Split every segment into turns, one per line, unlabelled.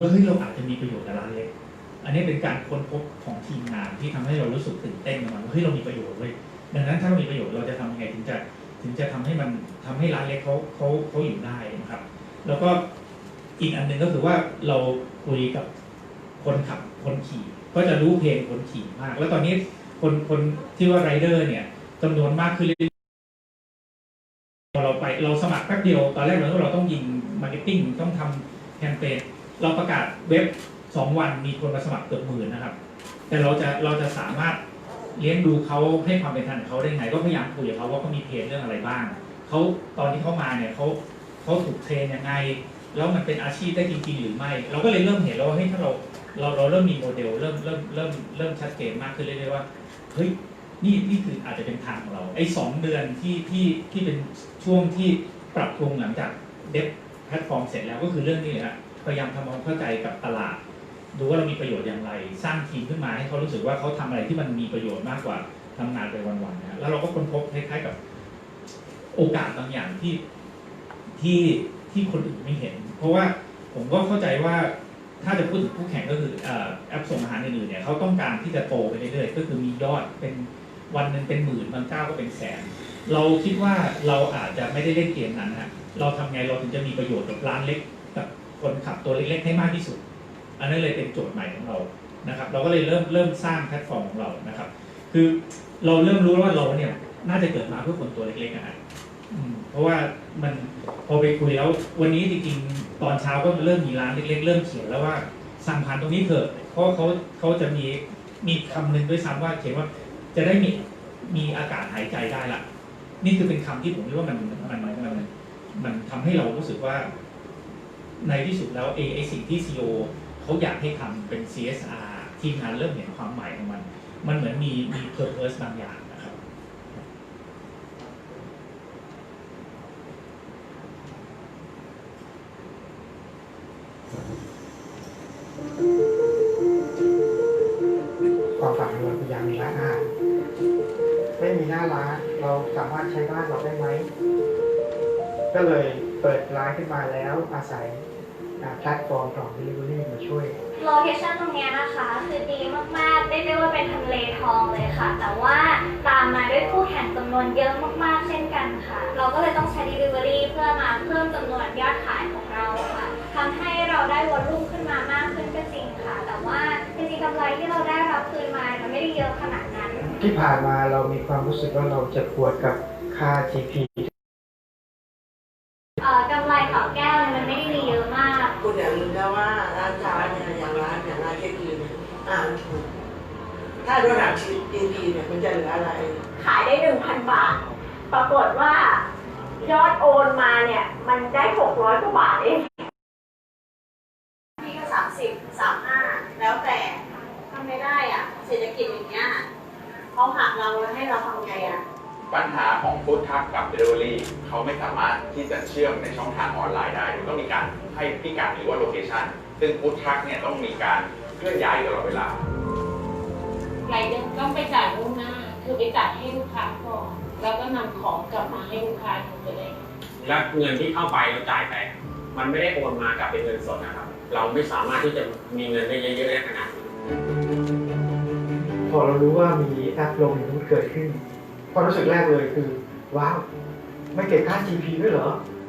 ว่าเฮ้ยเราอาจจะมีประโยชน์กับร้านเล็ก อันนี้เป็นการค้นพบของทีมงานที่ทำให้เรารู้สึกตื่นเต้นกับมันว่าเฮ้ยเรามีประโยชน์เว้ยดังนั้นถ้าเรามีประโยชน์เราจะทำยังไงถึงจะถึงจะทำให้มันทำให้ร้านเล็กเขาเขาเขาอยู่ได้นะครับ แล้วก็อีกอันหนึ่งก็คือว่าเราคุยกับคนขับคนขี่ ก็จะรู้เพลงคนขี่มาก แล้วตอนนี้คนคนที่ว่าไรเดอร์ เนี่ยจำนวนมากขึ้นเรื่อยๆพอเราไปเราสมัครแป๊บเดียวตอนแรกเราเราต้องยิงมาร์เก็ตติ้งต้องทำแคมเปญ เราประกาศเว็บสองวันมีคนมาสมัครเกือบหมื่นนะครับ แต่เราจะเราจะสามารถเลี้ยงดูเขาให้ความเป็นธรรมกับเขาได้ไง ก็พยายามคุยกับเขาว่าเขามีเพจเรื่องอะไรบ้างเขาตอนที่เขามาเนี่ยเขาเขาถูกเทรนยังไง แล้วมันเป็นอาชีพได้จริง ๆ หรือไม่ เราก็เลยเริ่มเห็นแล้วว่าเฮ้ยถ้าเราเราเราเริ่มมีโมเดลเริ่มเริ่มเริ่มเริ่มชัดเจนมากขึ้นเรื่อยๆว่าเฮ้ยนี่นี่คืออาจจะเป็นทางของเราไอ้สองเดือนที่ที่ที่เป็นช่วงที่ปรับปรุงหลังจากเดฟแพลตฟอร์มเสร็จแล้วก็คือเรื่องนี้เลยฮะ พยายามทำความเข้าใจกับตลาด ดูว่าเรามีประโยชน์อย่างไร สร้างทีมขึ้นมาให้เขารู้สึกว่าเขาทำอะไรที่มันมีประโยชน์มากกว่าทำงานไปวันๆนะแล้วเราก็ค้นพบคล้ายๆกับโอกาสบางอย่างที่ที่ที่คนอื่นไม่เห็น เพราะว่าผมก็เข้าใจว่าถ้าจะพูดถึงคู่แข่งก็คือแอปส่งอาหารอื่นๆเนี่ยเขาต้องการที่จะโตไปเรื่อยๆก็คือมียอดเป็นวันหนึ่งเป็นหมื่นบางเจ้าก็เป็นแสน เราคิดว่าเราอาจจะไม่ได้เล่นเกมนั้นฮะเราทำไงเราถึงจะมีประโยชน์กับร้านเล็ก คนขับตัวเล็กๆให้มากที่สุด อันนั้นเลยเป็นโจทย์ใหม่ของเรานะครับ เราก็เลยเริ่มเริ่มสร้างแพลตฟอร์มของเรานะครับ คือเราเริ่มรู้แล้วว่าเราเนี่ยน่าจะเกิดมาเพื่อคนตัวเล็กๆนะฮะเพราะว่ามันพอไปคุยแล้ววันนี้จริงๆตอนเช้าก็เริ่มมีร้านเล็กๆ เริ่มเขียนแล้วว่าสั่งผ่านตรงนี้เถอะเพราะเขาเขาจะมีมีคำหนึ่งด้วยซ้ำว่าเขียนว่าจะได้มีมีอากาศหายใจได้ละนี่คือเป็นคำที่ผมคิดว่ามันมันมันมันมันทำให้เรารู้สึกว่า ในที่สุดแล้วไอ้ไอสิ่งที่ CEO เขาอยากให้ทำเป็น CSR ทีมงานเริ่มเห็นความหมายของมัน มันเหมือนมีมี purpose บางอย่างนะครับ
ความฝันของเราคืออยากมีร้านอาหารไม่มีหน้าร้าน เราสามารถใช้บ้านเราได้ไหม ก็เลยเปิดร้านขึ้นมาแล้วอาศัย แพลตฟอร์มของ Delivery มาช่วย
โลเคชั่นตรงเนี้ยนะคะ คือดีมากๆ ได้เรียกว่าเป็นทำเลทองเลยค่ะ แต่ว่าตามมาด้วยคู่แข่งจำนวนเยอะมากๆ เช่นกันค่ะ เราก็เลยต้องใช้ Delivery เพื่อมาเพิ่มจำนวนยอดขายของเราค่ะทำให้เราได้วอลลุ่มขึ้นมามากขึ้นก็จริงค่ะ แต่ว่าจริงๆกำไรที่เราได้รับคืนมา มันไม่ได้เยอะขนาดนั้น
ที่ผ่านมาเรามีความรู้สึกว่าเราเจะปวดกับค่า GP
เอ่อกำไรต่อแก้วเนี่ยมันไม่ได้มีเยอะมาก
คุณ อย่าลืมนะว่าร้านค้าเนี่ยอย่างร้านอย่างร้านเค้กดีเนี่ยอ่านถูกถ้าโดนหักชีวิตดีๆเนี่ยมันจะเหลืออะไร
ขายได้1,000บาท ปรากฏว่ายอดโอนมาเนี่ย มันได้600กว่าบาทเองพี่ก็สามสิบสามห้าแล้วแต่ทำไม่ได้อะ เศรษฐกิจอย่างเงี้ยเขาหักเราแล้วให้เราทำไงอะ
ปัญหาของฟู้ดทักกับ Delivery เขาไม่สามารถที่จะเชื่อมในช่องทางออนไลน์ได้มันต้องมีการให้พิกัดหรือว่าโลเคชันซึ่งฟู้ดทักเนี่ยต้องมีการเคลื่อนย้ายตลอดเวลา
รายเดอร์ต้องไปจ่ายล่วงหน้า คือไปจ่ายให้ลูกค้าก่อนแล้วก็นำของกลับมาให้ลูกค้าดูไปเลย
และเงินที่เข้าไปเราจ่ายไป มันไม่ได้โอนมากลับเป็นเงินสดนะครับ เราไม่สามารถที่จะมีเงินได้เยอะๆได้ขนาดนี้
พอเรารู้ว่ามีแอปลงอย่างนี้เกิดขึ้น ความรู้สึกแรกเลยคือว้าวไม่เก็บค่า GP ด้วยเหรอ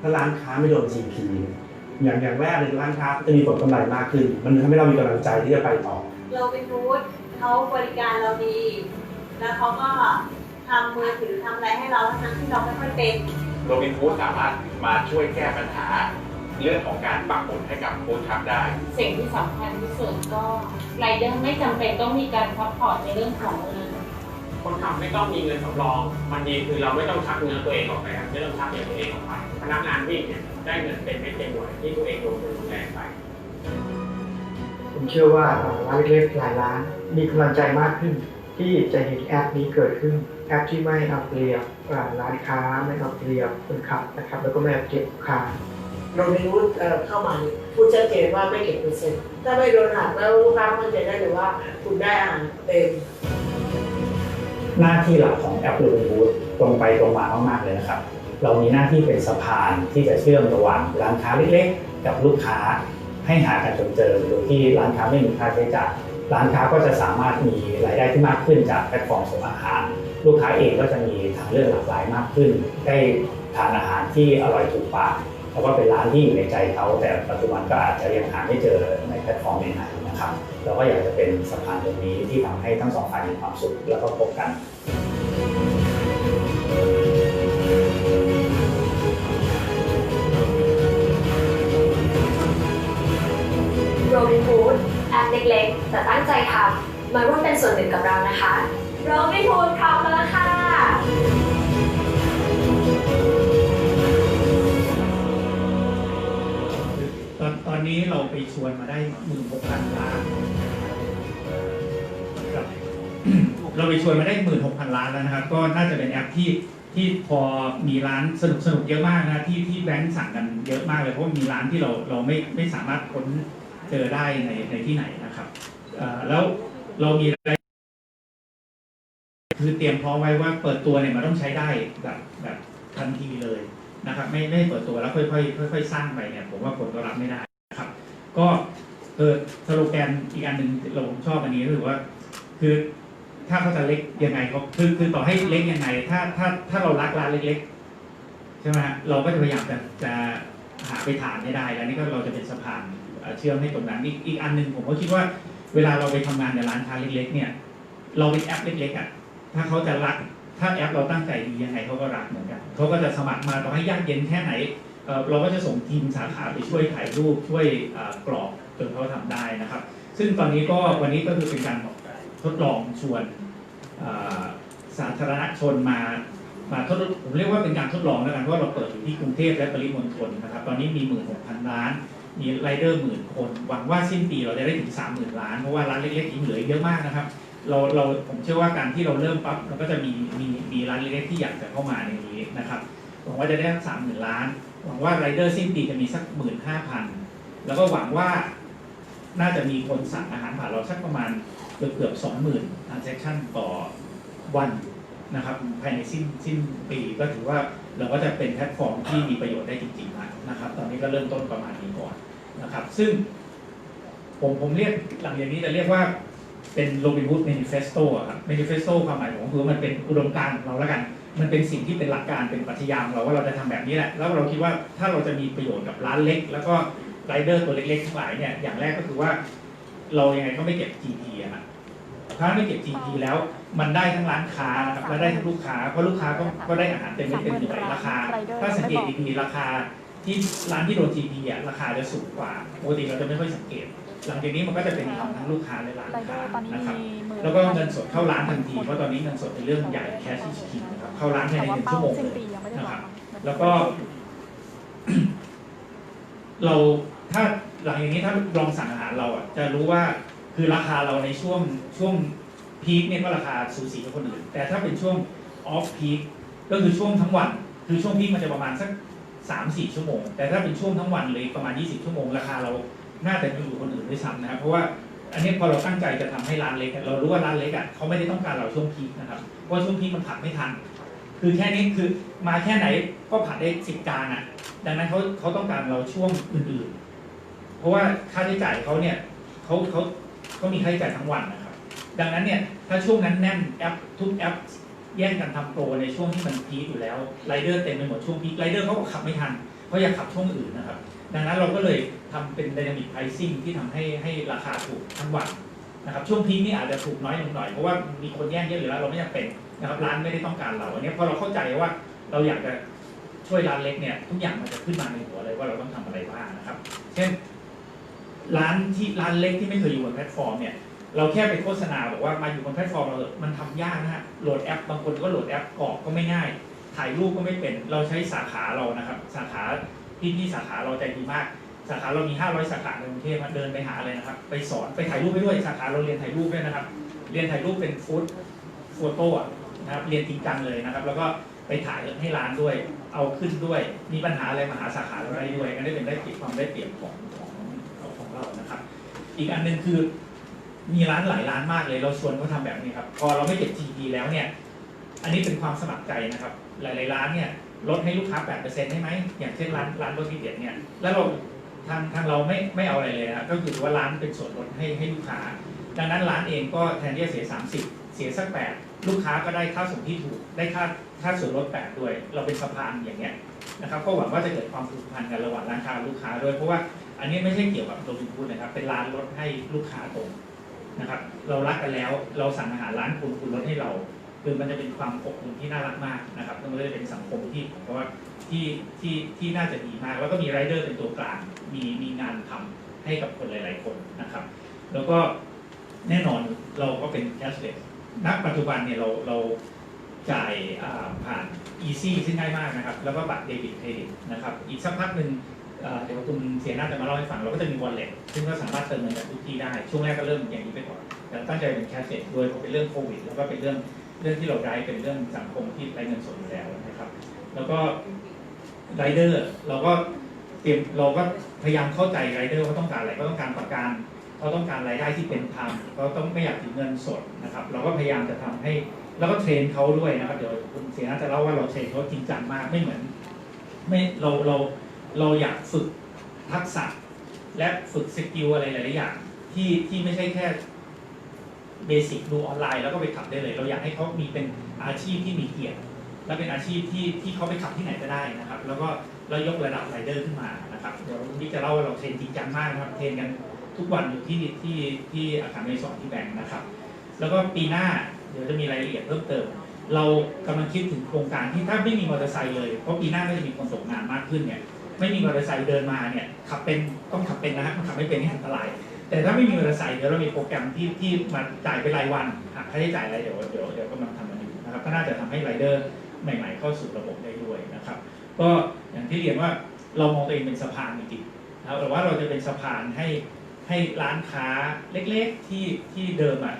ถ้าร้านค้าไม่โดน GP อย่างอย่างแรกเลยร้านค้าจะมีผลกำไรมากขึ้น มันทำให้เรามีกำลังใจที่จะไปต่อ
เราเป็นฟู้ดเขาบริการเราดี แล้วเขาก็ทำมือถือทำอะไรให้เราทั้งที่เราไม่ค่อยเป็น
โรบินฟู้ดสามารถมาช่วยแก้ปัญหา เรื่องของการปักหมุดให้กับฟู้ดทักได้
สิ่งที่สำคัญที่สุดก็รายเดอร์ไม่จำเป็นต้องมีการซัพพอร์ตในเรื่องของเงิน
คนทำไม่ต้องมีเงินสำรองมันดีคือเราไม่ต้องชักเงินตัวเองออกไปครับไม่ต้องชักเงินตัวเองออกไปพนักงานวิ่งเนี่ยได้เงินเป็นเม็ดเต็มหน่วยที่ตัวเองลงทุนลงแรงไป
ผมเชื่อว่าร้านเล็กๆหลายร้านมีกำลังใจมากขึ้น ที่จะเห็นแอปนี้เกิดขึ้นแอปที่ไม่เอาเปรียบอ่าร้านค้าไม่เอาเปรียบคนขับนะครับแล้วก็ไม่เอาเก็บลูกค้า
เราไม่รู้เอ่อเข้ามาเนี่ยพูดชัดเจนว่าไม่เก็บเปอร์เซ็นต์ถ้าไม่โดนหักแล้วลูกค้ามั่นใจได้เลยว่าคุณได้อ่านเต็ม
หน้าที่หลักของแอป r o b i n h o o d ตรงไปตรงมามากๆเลยนะครับ เรามีหน้าที่เป็นสะพานที่จะเชื่อมระหว่างร้านค้าเล็กๆ กับลูกค้า ให้หากันจนเจอโดยที่ร้านค้าไม่มีค่าใช้จ่ายร้านค้าก็จะสามารถมีรายได้ที่มากขึ้นจากแพลตฟอร์มส่งอาหาร ลูกค้าเองก็จะมีทางเลือกหลากหลายมากขึ้น ได้ทานอาหารที่อร่อยถูกปาก แล้วก็เป็นร้านที่อยู่ในใจเขาแต่ปัจจุบันก็อาจจะยังหาไม่เจอในแพลตฟอร์มไหนๆนะครับเราก็อยากจะเป็นสะพานตรงนี้ที่ทำให้ทั้งสองฝ่ายมีความสุขแล้วก็พบกัน
โรบินฮูดแอปเล็กๆแต่ตั้งใจทำมาร่วมเป็นส่วนหนึ่งกับเรานะคะ น
ตอนนี้เราไปชวนมาได้หมื่นหกพันล้านครับเราไปชวนมาได้หมื่นหกพันล้านแล้วนะครับ ก็น่าจะเป็นแอปที่ที่พอมีร้านสนุกสนุกเยอะมากนะที่ที่แบงค์สั่งกันเยอะมากเลยเพราะว่ามีร้านที่เราเราไม่ไม่สามารถค้นเจอได้ในในที่ไหนนะครับเอ่อแล้วเรามีอะไรคือเตรียมพร้อมไว้ว่าเปิดตัวเนี่ยมันต้องใช้ได้แบบแบบทันทีเลยนะครับ ไม่ไม่เปิดตัวแล้วค่อยๆค่อยๆสร้างไปเนี่ยผมว่าผลตอบรับไม่ได้นะครับ ก็เออสโลแกนอีกอันหนึ่งเราผมชอบอันนี้ก็คือว่า คือถ้าเขาจะเล็กยังไงเขาคือคือต่อให้เล็กยังไง ถ้าถ้าถ้าเรารักร้านเล็กๆใช่ไหมฮะเราก็จะพยายามจะจะหาไปทานให้ได้ แล้วนี่ก็เราจะเป็นสะพานเชื่อมให้ตรงนั้นอีกอีกอันหนึ่งผมก็คิดว่าเวลาเราไปทำงานในร้านค้าเล็ก ๆ เนี่ย เราเป็นแอปเล็กๆอะถ้าเขาจะรักถ้าแอปเราตั้งใจดียังไงเขาก็รักเหมือนกันเขาก็จะสมัครมาต่อให้ยากเย็นแค่ไหน เราก็จะส่งทีมสาขาไปช่วยถ่ายรูปช่วยกรอกจนเขาทำได้นะครับ ซึ่งตอนนี้ก็วันนี้ก็คือเป็นการทดลองชวนสาธารณชนมามาทดผมเรียกว่าเป็นการทดลองแล้วกันเพราะเราเปิดอยู่ที่กรุงเทพและปริมณฑลนะครับ ตอนนี้มีหมื่นหกพันล้าน มีไรเดอร์หมื่นคนหวังว่าสิ้นปีเราจะได้ถึงสามหมื่นล้านเพราะว่าร้านเล็กๆยังเหลือเยอะมากนะครับเราเราผมเชื่อว่าการที่เราเริ่มปั๊บเราก็จะมีมีมีร้านเล็กๆที่อยากจะเข้ามาในนี้นะครับหวังว่าจะได้สักสามหมื่นล้าน หวังว่าไรเดอร์สิ้นปีจะมีสักหมื่นห้าพันแล้วก็หวังว่าน่าจะมีคนสั่งอาหารผ่านเราสักประมาณเกือบเกือบสองหมื่น transaction ต่อวันนะครับ ภายในสิ้นสิ้นปีก็ถือว่าเราก็จะเป็นแพลตฟอร์มที่มีประโยชน์ได้จริงๆแล้วนะครับ ตอนนี้ก็เริ่มต้นประมาณนี้ก่อนนะครับ ซึ่งผมผมเรียกหลังจากนี้จะเรียกว่าเป็นโรบิน o ูด manifesto อะครับ manifesto ความหมายของผมคือมันเป็นอุดมการณ์ของเราแล้วกัน มันเป็นสิ่งที่เป็นหลักการเป็นปรัชญาของเราว่าเราจะทำแบบนี้แหละแล้วเราคิดว่าถ้าเราจะมีประโยชน์กับร้านเล็ก แล้วก็ไรเดอร์ตัวเล็กๆทั้งหลายเนี่ยอย่างแรกก็คือว่า เรายังไงก็ไม่เก็บ GP อะครับถ้าไม่เก็บ GP แล้วมันได้ทั้งร้านค้านะครับและได้ทั้งลูกค้าเพราะลูกค้าก็ก็ได้อาหารเต็มเม็ดเต็มหน่วยราคา ถ้าสังเกตดีๆราคาที่ร้านที่โดน GP อะราคาจะสูงกว่าปกติเราจะไม่ค่อยสังเกต หลังจากนี้มันก็จะเป็นธรรมทั้งลูกค้าและร้าน
ไรเดอ
ค้า
ร์ตอนนี้
นะครับ
มีหมื่น
แล้วก็เงินสดเข้าร้านทันทีเพราะตอนนี้เงินสดเป็นเรื่องใหญ่แคชชิคิงนะครับ เข้าร้านภาย
แต่
ในห
ว่า
นึ่ง
เป้า
ชั่วโมง
สิ้น
เลย
ปียังไม่ได้วาง
แล้วก็ เราถ้าหลังอย่างนี้ถ้าลองสั่งอาหารเราอะ จะรู้ว่าคือราคาเราในช่วงช่วงพีคเนี่ยก็ราคาสูสีกับคนอื่น แต่ถ้าเป็นช่วงออฟพีคก็คือช่วงทั้งวัน คือช่วงพีคมันจะประมาณสักสามสี่ชั่วโมง แต่ถ้าเป็นช่วงทั้งวันเลยประมาณ20ชั่วโมง ราคาเราน่าจะอยู่คนอื่นด้วยซ้ำนะครับเพราะว่าอันนี้พอเราตั้งใจจะทำให้ร้านเล็กอะเรารู้ว่าร้านเล็กอะเขาไม่ได้ต้องการเราช่วงพีคนะครับเพราะว่าช่วงพีคมันผัดไม่ทัน คือแค่นี้คือมาแค่ไหนก็ผัดได้สิบจานอะ ดังนั้นเขาเขาต้องการเราช่วงอื่นๆ เพราะว่าค่าใช้จ่ายเขาเนี่ยเขาเขาเขามีค่าใช้จ่ายทั้งวันนะครับ ดังนั้นเนี่ยถ้าช่วงนั้นแน่นแอปทุกแอปแย่งกันทำโปรในช่วงที่มันพีคอยู่แล้วไรเดอร์เต็มไปหมดช่วงพีคไรเดอร์เขาก็ขับไม่ทันเขาอยากขับช่วงอื่นนะครับ ดังนั้นเราก็เลยทำเป็น dynamic pricing ที่ทำให้ให้ราคาถูกทั้งวันนะครับช่วงพีคนี่อาจจะถูกน้อยลงหน่อยเพราะว่ามีคนแย่งเยอะอยู่แล้วเราไม่จำเป็น นะครับร้านไม่ได้ต้องการเราอันนี้พอเราเข้าใจว่าเราอยากจะช่วยร้านเล็กเนี่ยทุกอย่างมันจะขึ้นมาในหัวเลยว่าเราต้องทำอะไรบ้างนะครับ เช่นร้านที่ร้านเล็กที่ไม่เคยอยู่บนแพลตฟอร์มเนี่ยเราแค่ไปโฆษณาบอกว่ามาอยู่บนแพลตฟอร์มเรามันทำยากนะฮะโหลดแอป บางคนก็โหลดแอปกรอกก็ไม่ง่าย ถ่ายรูปก็ไม่เป็น เราใช้สาขาเรานะครับ สาขาพี่พี่สาขาเราใจดีมาก สาขาเรามี 500 สาขาในกรุงเทพเดินไปหาเลยนะครับ ไปสอนไปถ่ายรูปไปด้วยสาขาเราเรียนถ่ายรูปด้วยนะครับ เรียนถ่ายรูปเป็นฟู้ดโฟโต้อะ นะครับเรียนจริงจังเลยนะครับ แล้วก็ไปถ่ายให้ร้านด้วย เอาขึ้นด้วย มีปัญหาอะไรมาหาสาขาเราได้ด้วยอันนี้เป็นได้เปรียบความได้เปรียบของของของเรานะครับ อีกอันหนึ่งคือ มีร้านหลายร้านมากเลย เราชวนเขาทำแบบนี้ครับ พอเราไม่เก็บ GP แล้วเนี่ย อันนี้เป็นความสมัครใจนะครับ หลาย ๆ ร้านเนี่ยลดให้ลูกค้า 8%ได้ไหม อย่างเช่นร้านร้านรถทีเด็ดเนี่ย แล้วเราแททางทางเราไม่ไม่เอาอะไรเลยนะก็คือว่าร้านเป็นส่วนลดให้ให้ลูกค้า ดังนั้นร้านเองก็แทนที่จะเสีย 30 เสียสัก8ลูกค้าก็ได้ค่าส่งที่ถูกได้ค่าค่าส่วนลด8ด้วย เราเป็นสะพานอย่างเงี้ยนะครับก็หวังว่าจะเกิดความผูกพันกันระหว่างร้านค้ากับลูกค้าด้วยเพราะว่าอันนี้ไม่ใช่เกี่ยวกับโรบินฟูดนะครับ เป็นร้านลดให้ลูกค้าตรงนะครับเรารักกันแล้วเราสั่งอาหารร้านคุณคุณลดให้เราคือมันจะเป็นความอบอุ่นที่น่ารักมากนะครับมันก็จะเป็นสังคมที่ผมว่าที่ที่ที่น่าจะดีมาก แล้วก็มีไรเดอร์เป็นตัวกลาง มีมีงานทำให้กับคนหลาย ๆ คนนะครับ แล้วก็แน่นอนเราก็เป็น cashless ณปัจจุบันเนี่ยเราเราจ่ายผ่าน easy ซึ่งง่ายมากนะครับ แล้วก็บัตรเดบิตเครดิตนะครับ อีกสักพักหนึ่งเดี๋ยวคุณเสียหน้าจะมาเล่าให้ฟัง เราก็จะมี wallet ซึ่งก็สามารถเติมเงินจากทุกที่ได้ ช่วงแรกก็เริ่มอย่างนี้ไปก่อนแต่ตั้งใจเป็น cashless ด้วยเพราะเป็นเรื่องโควิด แล้วก็เป็นเรื่องเรื่องที่เราได้เป็นเรื่องสังคมที่ไร้เงินสดอยู่แล้วนะครับ แล้วก็ไรเดอร์เราก็เตรียมเราก็พยายามเข้าใจไรเดอร์เขาต้องการอะไรก็ต้องการประกัน เขาต้องการรายได้ที่เป็นธรรมเขาต้องไม่อยากถือเงินสดนะครับ เราก็พยายามจะทำให้แล้วก็เทรนเขาด้วยนะครับเดี๋ยวคุณเสียน่าจะเล่าว่าเราเทรนเขาจริงจังมากไม่เหมือนไม่เราเราเราอยากฝึกทักษะ และฝึกสกิลอะไรหลายๆอย่างที่ที่ไม่ใช่แค่เบสิกดูออนไลน์แล้วก็ไปขับได้เลย เราอยากให้เขามีเป็นอาชีพที่มีเกียรติและเป็นอาชีพที่ที่เขาไปขับที่ไหนก็ได้นะครับ แล้วก็เรายกระดับไรเดอร์ขึ้นมานะครับเดี๋ยวพี่จะเล่าว่าเราเทรนจริงจังมากนะครับเทรนกัน ทุกวันอยู่ที่ที่ที่อาคารเมสอนที่แบงค์นะครับ แล้วก็ปีหน้าเดี๋ยวจะมีรายละเอียดเพิ่มเติม เรากำลังคิดถึงโครงการที่ถ้าไม่มีมอเตอร์ไซค์เลย เพราะปีหน้าก็จะมีคนตกงานมากขึ้นเนี่ยไม่มีมอเตอร์ไซค์เดินมาเนี่ยขับเป็นต้องขับเป็นนะฮะมันขับไม่เป็นนี่อันตราย แต่ถ้าไม่มีมอเตอร์ไซค์เดี๋ยวเรามีโปรแกรมที่ที่มาจ่ายเป็นรายวันหักค่าใช้จ่ายอะไรเดี๋ยวเดี๋ยวเดี๋ยวกำลังทำมันอยู่นะครับก็น่าจะทำให้ไรเดอร์ใหม่ ๆ เข้าสู่ระบบได้ด้วยนะครับ ก็อย่างที่เรียนว่าเรามองตัวเองเป็นสะพานจริงๆนะครับแต่ว่าเราจะเป็นสะพานให้ ให้ร้านค้าเล็กๆที่ที่เดิมอะ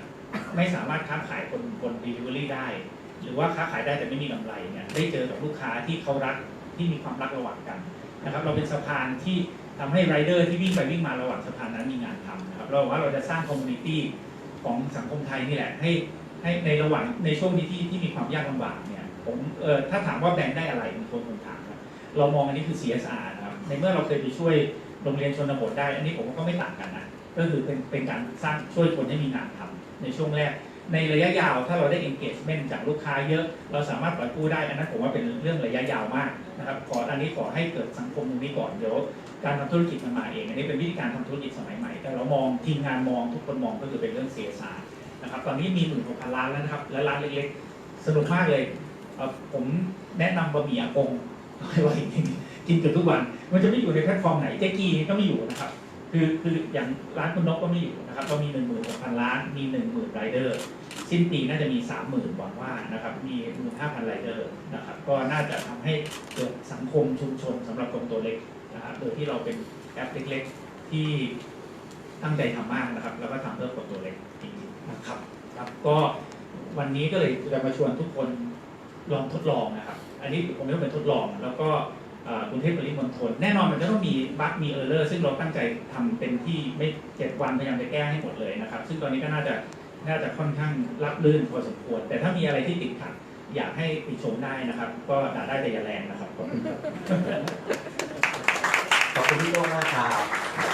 ไม่สามารถค้าขายบนบน delivery ได้ หรือว่าค้าขายได้แต่ไม่มีกำไรเนี่ยได้เจอกับลูกค้าที่เขารักที่มีความรักระหว่างกันนะครับ เราเป็นสะพานที่ทำให้ไรเดอร์ที่วิ่งไปวิ่งมาระหว่างสะพานนั้นมีงานทำนะครับเราว่าเราจะสร้างคอมมูนิตี้ของสังคมไทยนี่แหละให้ให้ในระหว่างในช่วงนี้ที่ที่มีความยากลำบากเนี่ยผมเออถ้าถามว่าแบงค์ได้อะไรมีคนคนถามนะเรามองอันนี้คือ CSR นะครับ ในเมื่อเราเคยไปช่วยโรงเรียนชนบทได้ อันนี้ผมว่าก็ไม่ต่างกันนะก็คือเป็นเป็นการสร้างช่วยคนให้มีงานทำในช่วงแรก ในระยะยาวถ้าเราได้ engagement จากลูกค้าเยอะ เราสามารถปล่อยกู้ได้อันนั้นผมว่าเป็นเรื่องระยะยาวมากนะครับขออันนี้ขอให้เกิดสังคมตรงนี้ก่อนเดี๋ยวการทำธุรกิจมันมาเองอันนี้เป็นวิธีการทำธุรกิจสมัยใหม่ แต่เรามองทีมงานมองทุกคนมองก็คือเป็นเรื่อง CSR นะครับตอนนี้มีหมื่นหกพันล้านแล้วนะครับและร้านเล็กๆสนุกมากเลยผมแนะนำบะหมี่อากงไว่าจริง กินเกือบทุกวัน มันจะไม่อยู่ในแพลตฟอร์มไหนเจ๊กีก็ไม่อยู่นะครับ คือคืออย่างร้านคุณนกก็ไม่อยู่นะครับเรามีหนึ่งหมื่นหกพันล้านมีหนึ่งหมื่นไรเดอร์สิ้นปีน่าจะมีสามหมื่นหวังว่านะครับมีหมื่นห้าพันไรเดอร์นะครับก็น่าจะทำให้เกิดสังคมชุมชนสำหรับคนตัวเล็กนะครับโดยที่เราเป็นแอปเล็กๆที่ตั้งใจทำมากนะครับ แล้วก็ทำเพื่อคนตัวเล็กจริงๆนะครับครับก็วันนี้ก็เลยจะมาชวนทุกคนลองทดลองนะครับ อันนี้ผมเรียกว่าเป็นทดลอง แล้วก็ กรุงเทพปริมณฑลแน่นอนมันจะต้องมีบั๊กมีเออร์เลอร์ซึ่งเราตั้งใจทำเป็นที่ไม่เจ็ดวันพยายามจะแก้ให้หมดเลยนะครับ ซึ่งตอนนี้ก็น่าจะน่าจะค่อนข้างรับลื่นพอสมควร แต่ถ้ามีอะไรที่ติดขัดอยากให้ติชมได้นะครับ ก็ด่าได้แต่อย่าแรงนะครับขอบคุณครับ
ขอบคุณพี่โต้งมากครับ